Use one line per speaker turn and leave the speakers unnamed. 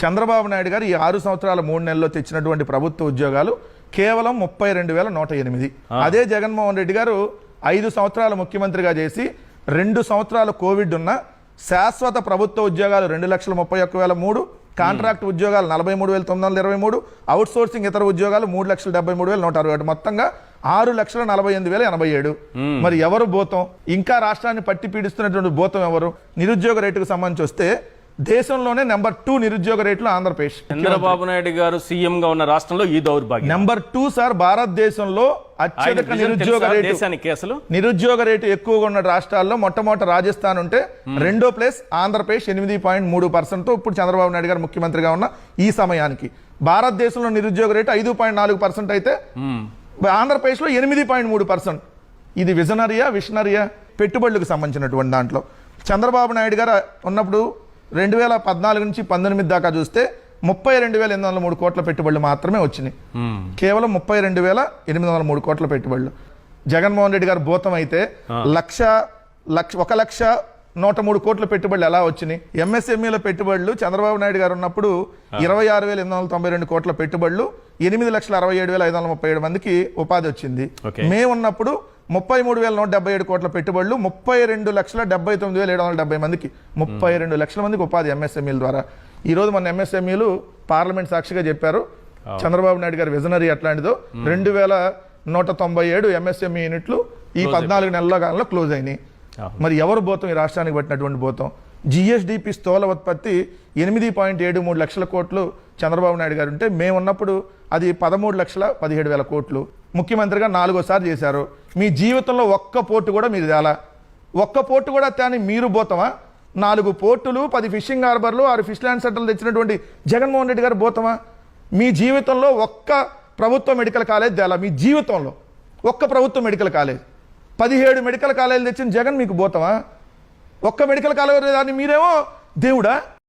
చంద్రబాబు నాయుడు గారు ఈ ఆరు సంవత్సరాల మూడు నెలల్లో తెచ్చినటువంటి ప్రభుత్వ ఉద్యోగాలు కేవలం ముప్పై రెండు వేల నూట ఎనిమిది. అదే జగన్మోహన్ రెడ్డి గారు ఐదు సంవత్సరాలు ముఖ్యమంత్రిగా చేసి రెండు సంవత్సరాలు కోవిడ్ ఉన్న శాశ్వత ప్రభుత్వ ఉద్యోగాలు రెండు లక్షల ముప్పై ఒక్క వేల మూడు కాంట్రాక్ట్ ఉద్యోగాలు నలభై మూడు వేల తొమ్మిది వందల ఇరవై మూడు అవుట్ సోర్సింగ్ ఇతర ఉద్యోగాలు మూడు లక్షల డెబ్బై మూడు వేల నూట అరవై ఒకటి. మొత్తంగా ఆరు లక్షల నలభై ఎనిమిది వేల ఎనభై ఏడు. మరి ఎవరు భూతం? ఇంకా రాష్ట్రాన్ని పట్టి పీడిస్తున్నటువంటి భూతం ఎవరు? నిరుద్యోగ రేటుకు సంబంధించి వస్తే దేశంలోనే నెంబర్ టూ నిరుద్యోగ రేట్లు ఆంధ్రప్రదేశ్.
చంద్రబాబు నాయుడు గారు సీఎం గా ఉన్న రాష్ట్రంలో ఈ దౌర్భాగ్యం.
నెంబర్ టూ సార్ భారతదేశంలో అత్యధిక నిరుద్యోగ రేటు. నిరుద్యోగ రేటు ఎక్కువగా ఉన్న రాష్ట్రాల్లో మొట్టమొదటి రాజస్థాన్ ఉంటే రెండో ప్లేస్ ఆంధ్రప్రదేశ్ ఎనిమిది పాయింట్ మూడు పర్సెంట్తో ఇప్పుడు చంద్రబాబు నాయుడు గారు ముఖ్యమంత్రిగా ఉన్న ఈ సమయానికి. భారతదేశంలో నిరుద్యోగ రేటు ఐదు పాయింట్ నాలుగు పర్సెంట్ అయితే ఆంధ్రప్రదేశ్లో ఎనిమిది పాయింట్ మూడు పర్సెంట్. ఇది విజనరియా విషనరియా? పెట్టుబడులకు సంబంధించినటువంటి దాంట్లో. చంద్రబాబు నాయుడు గారు ఉన్నప్పుడు రెండు వేల పద్నాలుగు నుంచి పంతొమ్మిది దాకా చూస్తే ముప్పై రెండు వేల ఎనిమిది వందల మూడు కోట్ల పెట్టుబడులు మాత్రమే వచ్చినాయి. కేవలం ముప్పై రెండు వేల ఎనిమిది వందల మూడు కోట్ల పెట్టుబడులు. జగన్మోహన్ రెడ్డి గారు భూతం అయితే లక్ష లక్ష ఒక లక్ష నూట మూడు కోట్ల పెట్టుబడులు ఎలా వచ్చినాయి? ఎంఎస్ఎంఈల పెట్టుబడులు చంద్రబాబు నాయుడు గారు ఉన్నప్పుడు ఇరవై ఆరు వేల ఎనిమిది వందల తొంభై రెండు కోట్ల పెట్టుబడులు ఎనిమిది లక్షల అరవై ఏడు వేల ఐదు వందల ముప్పై ఏడు మందికి ఉపాధి వచ్చింది.
Okay.
ముప్పై మూడు వేల నూట డెబ్బై ఏడు కోట్ల పెట్టుబడులు ముప్పై రెండు లక్షల డెబ్బై తొమ్మిది వేల ఏడు వందల డెబ్బై మందికి ముప్పై రెండు లక్షల మందికి ఉపాధి ఎంఎస్ఎంఈల ద్వారా. ఈ రోజు మన ఎంఎస్ఎంఈలు పార్లమెంట్ సాక్షిగా చెప్పారు. చంద్రబాబు నాయుడు గారి విజనరీ అట్లాంటిదో. రెండు వేల నూట తొంభై ఏడు ఎంఎస్ఎంఈ యూనిట్లు ఈ పద్నాలుగు నెలల కాలంలో క్లోజ్ అయినాయి. మరి ఎవరు పోతాం ఈ రాష్ట్రానికి పట్టినటువంటి పోతాం జిఎస్డిపి స్థూల ఉత్పత్తి ఎనిమిది పాయింట్ ఏడు మూడు లక్షల కోట్లు చంద్రబాబు నాయుడు గారు ఉంటే మేము ఉన్నప్పుడు అది పదమూడు లక్షల పదిహేడు వేల కోట్లు. ముఖ్యమంత్రిగా నాలుగోసారి చేశారు. మీ జీవితంలో ఒక్క పోర్టు కూడా మీరు తేలా. ఒక్క పోర్టు కూడా తేని మీరు పోతామా? నాలుగు పోర్టులు పది ఫిషింగ్ హార్బర్లు ఆరు ఫిష్ ల్యాండ్ సెంటర్లు తెచ్చినటువంటి జగన్మోహన్ రెడ్డి గారు పోతామా? మీ జీవితంలో ఒక్క ప్రభుత్వ మెడికల్ కాలేజ్ తేలా. మీ జీవితంలో ఒక్క ప్రభుత్వ మెడికల్ కాలేజ్. పదిహేడు మెడికల్ కాలేజీలు తెచ్చిన జగన్ మీకు పోతామా? ఒక్క మెడికల్ కాలేజ్ దాన్ని మీరేమో దేవుడా?